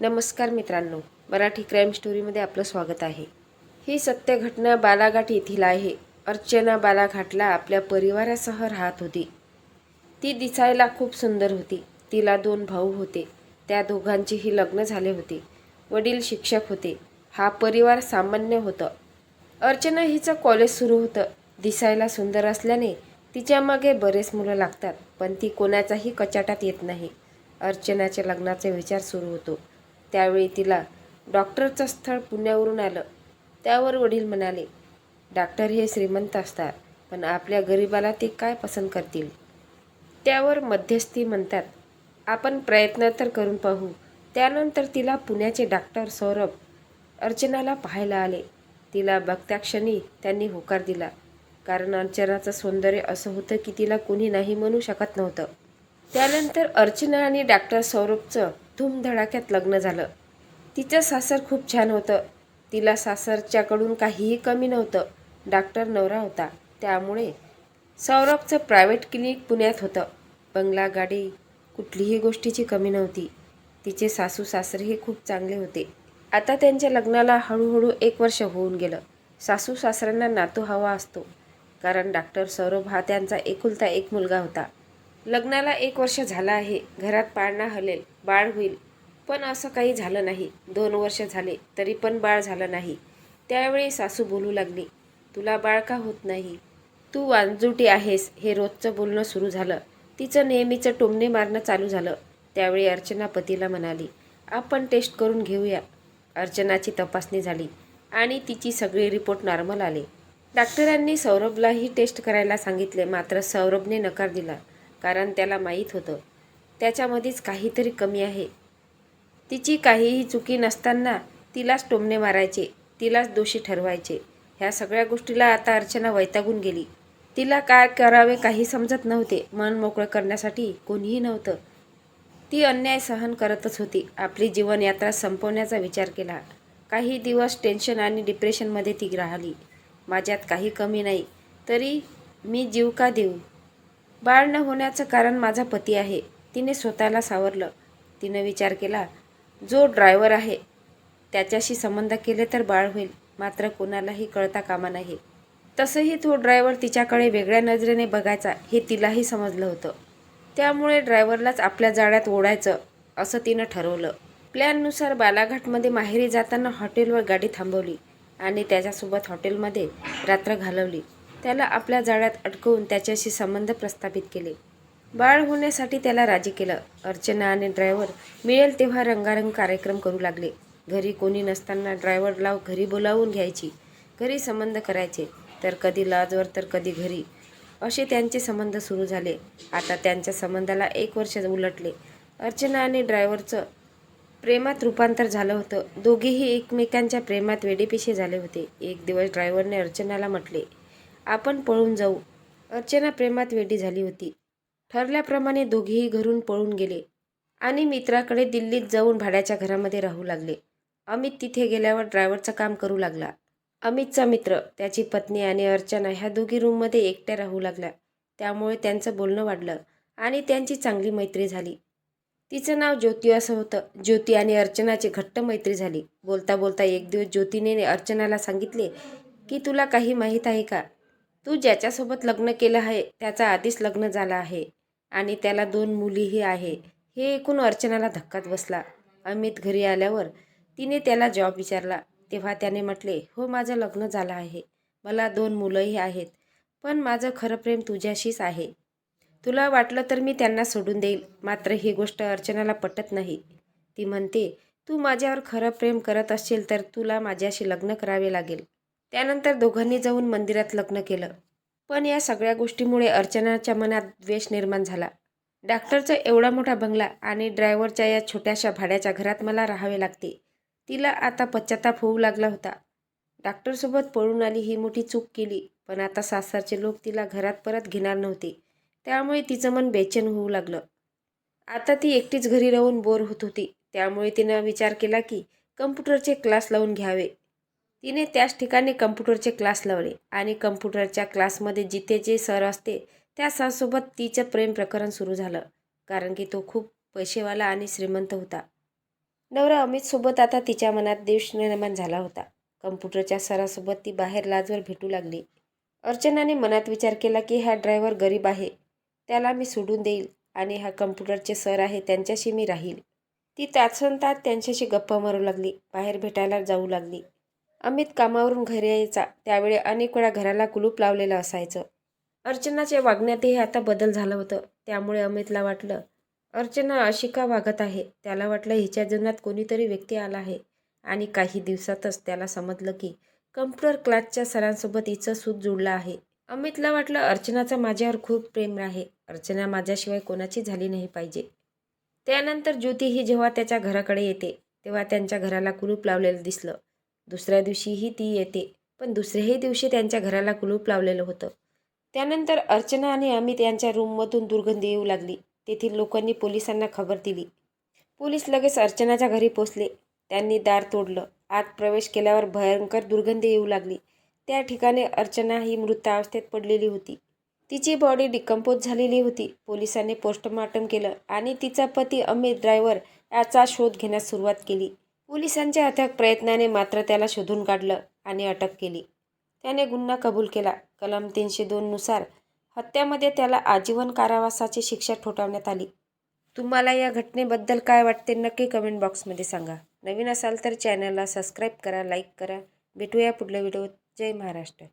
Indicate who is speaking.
Speaker 1: नमस्कार मित्रांनो मराठी क्राईम स्टोरीमध्ये आपलं स्वागत आहे. ही सत्य घटना बालाघाट येथील आहे. अर्चना बालाघाटला आपल्या परिवारासह राहत होती. ती दिसायला खूप सुंदर होती. तिला दोन भाऊ होते. त्या दोघांचेही लग्न झाले होते. वडील शिक्षक होते. हा परिवार सामान्य होतं. अर्चना हिचं कॉलेज सुरू होतं. दिसायला सुंदर असल्याने तिच्यामागे बरेच मुलं लागतात पण ती कोणाचाही कचाटात येत नाही. अर्चनाच्या लग्नाचा विचार सुरू होतो. त्यावेळी तिला डॉक्टरचं स्थळ पुण्यावरून आलं. त्यावर वडील म्हणाले डॉक्टर हे श्रीमंत असतात पण आपल्या गरिबाला ते काय पसंत करतील? त्यावर मध्यस्थी म्हणतात आपण प्रयत्न तर करून पाहू. त्यानंतर तिला पुण्याचे डॉक्टर सौरभ अर्चनाला पाहायला आले. तिला बघत्या क्षणी त्यांनी होकार दिला कारण अर्चनाचं सौंदर्य असं होतं की तिला कोणी नाही म्हणू शकत नव्हतं. त्यानंतर अर्चना आणि डॉक्टर सौरभचं धूमधडाक्यात लग्न झालं. तिचं सासर खूप छान होतं. तिला सासरच्याकडून काहीही कमी नव्हतं. डॉक्टर नवरा होता. त्यामुळे सौरभचं प्रायव्हेट क्लिनिक पुण्यात होतं. बंगला गाडी कुठलीही गोष्टीची कमी नव्हती. तिचे सासू सासरेही खूप चांगले होते. आता त्यांच्या लग्नाला हळूहळू एक वर्ष होऊन गेलं. सासू सासऱ्यांना नातू हवा असतो. कारण डॉक्टर सौरभ हा त्यांचा एकुलता एक मुलगा होता. लग्नाला एक वर्ष झालं आहे. घरात पाळणा हलेल. बाळ होईल. पण असं काही झालं नाही. दोन वर्ष झाले. तरी पण बाळ झालं नाही. त्यावेळी सासू बोलू लागली तुला बाळ का होत नाही? तू वांजुटी आहेस. हे रोजचं बोलणं सुरू झालं. तिचं नेहमीचं टोमणे मारणं चालू झालं. त्यावेळी अर्चना पतीला म्हणाली आपण टेस्ट करून घेऊया. अर्चनाची तपासणी झाली आणि तिची सगळी रिपोर्ट नॉर्मल आले. डॉक्टरांनी सौरभलाही टेस्ट करायला सांगितले मात्र सौरभने नकार दिला. कारण त्याला माहीत होतं. त्याच्यामध्येच काहीतरी कमी आहे. तिची काहीही चुकी नसताना तिलाच टोमणे मारायचे तिलाच दोषी ठरवायचे. ह्या सगळ्या गोष्टीला आता अर्चना वैतागून गेली. तिला काय करावे काही समजत नव्हते. मन मोकळं करण्यासाठी कोणीही नव्हतं. ती अन्याय सहन करतच होती. आपली जीवनयात्रा संपवण्याचा विचार केला. काही दिवस टेन्शन आणि डिप्रेशनमध्ये ती राहिली. माझ्यात काही कमी नाही. तरी मी जीव का देऊ? बाळ न होण्याचं कारण माझा पती आहे. तिने स्वतःला सावरलं. तिनं विचार केला जो ड्रायव्हर आहे त्याच्याशी संबंध केले तर बाळ होईल मात्र कोणालाही कळता कामा नाही. तसंही तो ड्रायव्हर तिच्याकडे वेगळ्या नजरेने बघायचा हे तिलाही समजलं होतं. त्यामुळे ड्रायव्हरलाच आपल्या जाळ्यात ओढायचं असं तिनं ठरवलं. प्लॅननुसार बालाघाटमध्ये माहेरी जाताना हॉटेलवर गाडी थांबवली आणि त्याच्यासोबत हॉटेलमध्ये रात्र घालवली. त्याला आपल्या जाळ्यात अडकवून त्याच्याशी संबंध प्रस्थापित केले. बाळ होण्यासाठी त्याला राजी केलं. अर्चना आणि ड्रायव्हर मिळेल तेव्हा रंगारंग कार्यक्रम करू लागले. घरी कोणी नसताना ड्रायव्हरला घरी बोलावून घ्यायची. घरी संबंध करायचे. तर कधी लॉजवर तर कधी घरी. असे त्यांचे संबंध सुरू झाले. आता त्यांच्या संबंधाला एक वर्ष उलटले. अर्चना आणि ड्रायव्हरचं प्रेमात रूपांतर झालं होतं. दोघेही एकमेकांच्या प्रेमात वेडेपिशे झाले होते. एक दिवस ड्रायव्हरने अर्चनाला म्हटले आपण पळून जाऊ. अर्चना प्रेमात वेडी झाली होती. ठरल्याप्रमाणे दोघेही घरून पळून गेले. आणि मित्राकडे दिल्लीत जाऊन भाड्याच्या घरामध्ये राहू लागले. अमित तिथे गेल्यावर ड्रायव्हरचं काम करू लागला. अमितचा मित्र त्याची पत्नी आणि अर्चना ह्या दोघी रूममध्ये एकट्या राहू लागल्या. त्यामुळे त्यांचं बोलणं वाढलं आणि त्यांची चांगली मैत्री झाली. तिचं नाव ज्योती असं होतं. ज्योती आणि अर्चनाची घट्ट मैत्री झाली. बोलता बोलता एक दिवस ज्योतीने अर्चनाला सांगितले की तुला काही माहीत आहे का? तू ज्याच्यासोबत लग्न केलं आहे त्याचा आधीच लग्न झालं आहे आणि त्याला दोन मुलीही आहे. हे ऐकून अर्चनाला धक्काच बसला. अमित घरी आल्यावर तिने त्याला जॉब विचारला. तेव्हा त्याने म्हटले हो माझं लग्न झालं आहे. मला दोन मुलंही आहेत पण माझं खरं प्रेम तुझ्याशीच आहे. तुला वाटलं तर मी त्यांना सोडून देईल मात्र ही गोष्ट अर्चनाला पटत नाही. ती म्हणते तू माझ्यावर खरं प्रेम करत असशील तर तुला माझ्याशी लग्न करावे लागेल. त्यानंतर दोघांनी जाऊन मंदिरात लग्न केलं. पण या सगळ्या गोष्टीमुळे अर्चनाच्या मनात द्वेष निर्माण झाला. डॉक्टरचा एवढा मोठा बंगला आणि ड्रायव्हरच्या या छोट्याशा भाड्याच्या घरात मला राहावे लागते. तिला आता पश्चाताप होऊ लागला होता. डॉक्टरसोबत पळून आली ही मोठी चूक केली पण आता सासरचे लोक तिला घरात परत घेणार नव्हते. त्यामुळे तिचं मन बेचैन होऊ लागलं. आता ती एकटीच घरी राहून बोर होत होती. त्यामुळे तिनं विचार केला की कम्प्युटरचे क्लास लावून घ्यावे. तिने त्याच ठिकाणी कम्प्युटरचे क्लास लावले आणि कम्प्युटरच्या क्लासमध्ये जिथे जे सर असते त्या सरसोबत तिचं प्रेम प्रकरण सुरू झालं कारण की तो खूप पैसेवाला आणि श्रीमंत होता. नवरा अमितसोबत आता तिच्या मनात देश निर्माण झाला होता. कम्प्युटरच्या सरासोबत ती बाहेर लाजवर भेटू लागली. अर्चनाने मनात विचार केला की हा ड्रायव्हर गरीब आहे त्याला मी सोडून देईल आणि हा कम्प्युटरचे सर आहे त्यांच्याशी मी राहील. ती तासनतात त्यांच्याशी गप्पा मारू लागली बाहेर भेटायला जाऊ लागली. अमित कामावरून घरी यायचा. त्यावेळी अनेक वेळा घराला कुलूप लावलेलं असायचं. अर्चनाच्या वागण्यातही आता बदल झालं होतं. त्यामुळे अमितला वाटलं अर्चना अशी का वागत आहे. त्याला वाटलं हिच्या जीवनात कोणीतरी व्यक्ती आला आहे. आणि काही दिवसातच त्याला समजलं की कम्प्युटर क्लासच्या सरांसोबत हिचं सूत जुळलं आहे. अमितला वाटलं अर्चनाचं माझ्यावर खूप प्रेम आहे. अर्चना माझ्याशिवाय कोणाची झाली नाही पाहिजे. त्यानंतर ज्योती ही जेव्हा त्याच्या घराकडे येते तेव्हा त्यांच्या घराला कुलूप लावलेलं दिसलं. दुसऱ्या दिवशीही ती येते. पण दुसऱ्याही दिवशी त्यांच्या घराला कुलूप लावलेलं होतं. त्यानंतर अर्चना आणि अमित यांच्या रूममधून दुर्गंधी येऊ लागली. तेथील लोकांनी पोलिसांना खबर दिली. पोलीस लगेच अर्चनाच्या घरी पोचले त्यांनी दार तोडलं. आत प्रवेश केल्यावर भयंकर दुर्गंधी येऊ लागली. त्या ठिकाणी अर्चना ही मृतावस्थेत पडलेली होती. तिची बॉडी डिकम्पोज झालेली होती. पोलिसांनी पोस्टमॉर्टम केलं आणि तिचा पती अमित ड्रायव्हर याचा शोध घेण्यास सुरुवात केली. पोलिसांच्या अथक प्रयत्नाने मात्र त्याला शोधून काढलं आणि अटक केली. त्याने गुन्हा कबूल केला. कलम तीनशे दोननुसार हत्यामध्ये त्याला आजीवन कारावासाची शिक्षा ठोठावण्यात आली. तुम्हाला या घटनेबद्दल काय वाटते नक्की कमेंट बॉक्समध्ये सांगा. नवीन असाल तर चॅनलला सबस्क्राईब करा लाईक करा. भेटूया पुढल्या व्हिडिओत. जय महाराष्ट्र.